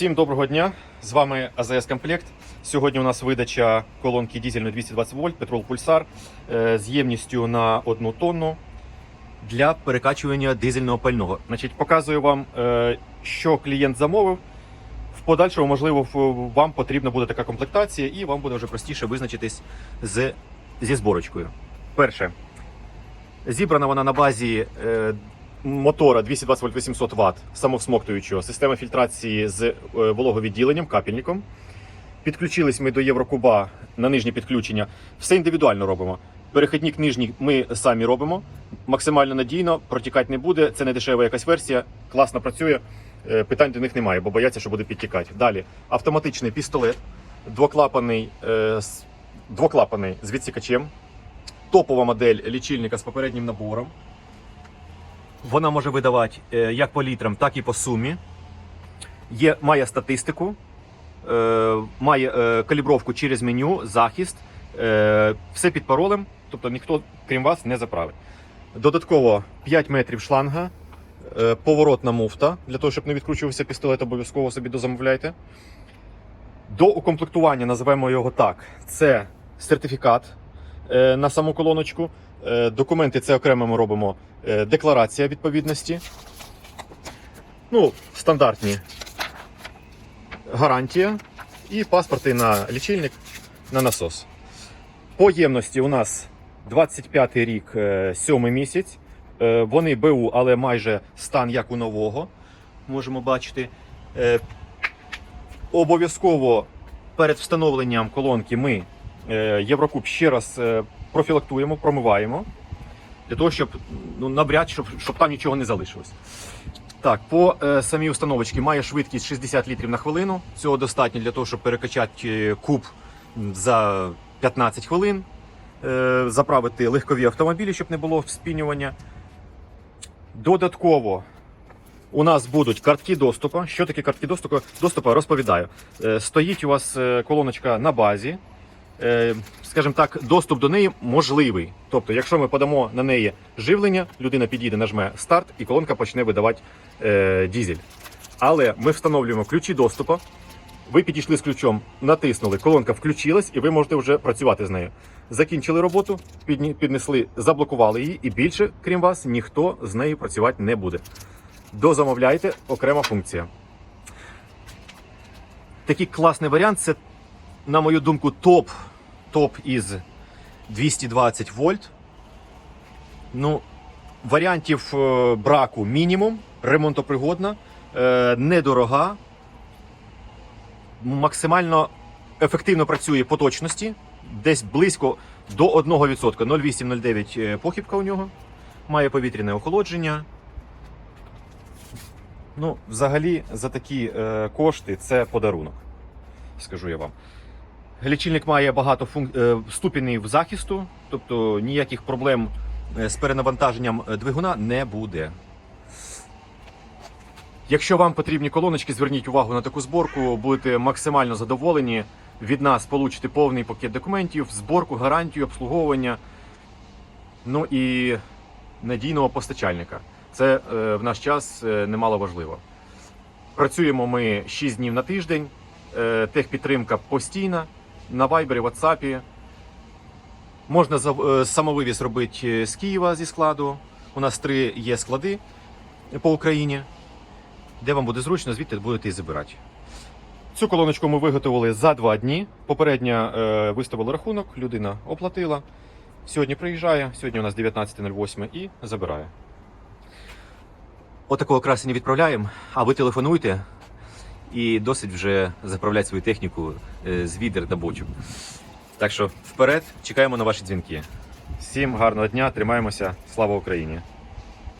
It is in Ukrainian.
Всім доброго дня! З вами АЗС Комплект. Сьогодні у нас видача колонки дізельної 220 вольт Петрол Пульсар е, з ємністю на 1 тонну для перекачування дизельного пального. Значить, показую вам, е, що клієнт замовив. В подальшому, можливо, вам потрібна буде така комплектація, і вам буде вже простіше визначитись з, зі зборочкою. Перше, зібрана вона на базі е, мотора 220 вольт 800 Вт самовсмоктуючого, система фільтрації з е, вологовідділенням, капельником. Підключились ми до Єврокуба на нижнє підключення. Все індивідуально робимо. Перехідник нижній ми самі робимо. Максимально надійно, протікати не буде. Це не дешева якась версія. Класно працює. Е, Питань до них немає, бо бояться, що буде підтікати. Далі автоматичний пістолет, двоклапаний, е, двоклапаний з відсікачем. Топова модель лічильника з попереднім набором. Вона може видавати е, як по літрам, так і по сумі. Є, має статистику, е, має е, калібровку через меню, захист, все під паролем, тобто ніхто, крім вас, не заправить. Додатково 5 метрів шланга, поворотна муфта, для того, щоб не відкручувався пістолет, обов'язково собі дозамовляйте. До укомплектування, називаємо його так, це сертифікат на саму колоночку. Е, Документи це окремо ми робимо. Е, Декларація відповідності. Ну, стандартні гарантія і паспорти на лічильник на насос. По ємності у нас 25 рік, 7 місяць. Е, Вони БУ, але майже стан як у нового. Можемо бачити. Е, Обов'язково перед встановленням колонки ми е, Єврокуб ще раз е, профілактуємо, промиваємо. Для того, щоб ну, навряд, щоб, щоб там нічого не залишилось. Так, по е, самій установочці має швидкість 60 літрів на хвилину. Цього достатньо для того, щоб перекачати е, куб за 15 хвилин, е, заправити легкові автомобілі, щоб не було спінювання. Додатково у нас будуть картки доступу. Що таке картки доступу? Доступу розповідаю. Е, Стоїть у вас е, колоночка на базі. Е, Скажімо так, доступ до неї можливий. Тобто, якщо ми подамо на неї живлення, людина підійде, нажме старт і колонка почне видавати е, дізель. Але ми встановлюємо ключі доступу. Ви підійшли з ключом, натиснули, колонка включилась, і ви можете вже працювати з нею. Закінчили роботу, піднесли, заблокували її, і більше, крім вас, ніхто з нею працювати не буде. Дозамовляйте окрема функція. Такий класний варіант це, на мою думку, топ, топ із 220 вольт. Ну, варіантів е, браку мінімум, ремонтопригодна, е, недорога, максимально ефективно працює по точності, десь близько до 1%. 0,8-0,9 е, похибка у нього, має повітряне охолодження. Ну, взагалі, за такі кошти це подарунок, скажу я вам. Лічильник має багато функ... е, ступенів захисту, тобто ніяких проблем е, з перенавантаженням е, двигуна не буде. Якщо вам потрібні колоночки, зверніть увагу на таку зборку, будете максимально задоволені. Від нас получите повний пакет документів, зборку, гарантію, обслуговування. Ну і надійного постачальника. Це е, в наш час е, немало важливо. Працюємо ми 6 днів на тиждень, е, техпідтримка постійна на Viber, WhatsApp. Можна е, самовивіз робити з Києва зі складу. У нас три є склади по Україні, де вам буде зручно, звідти будете і забирати. Цю колоночку ми виготовили за два дні. Попередньо е, виставили рахунок, людина оплатила. Сьогодні приїжджає, сьогодні у нас 19.08 і забирає. Отакого красення відправляємо, а ви телефонуйте і досить вже заправляти свою техніку е, з відер та бочок. Так що вперед, чекаємо на ваші дзвінки. Всім гарного дня, тримаємося. Слава Україні!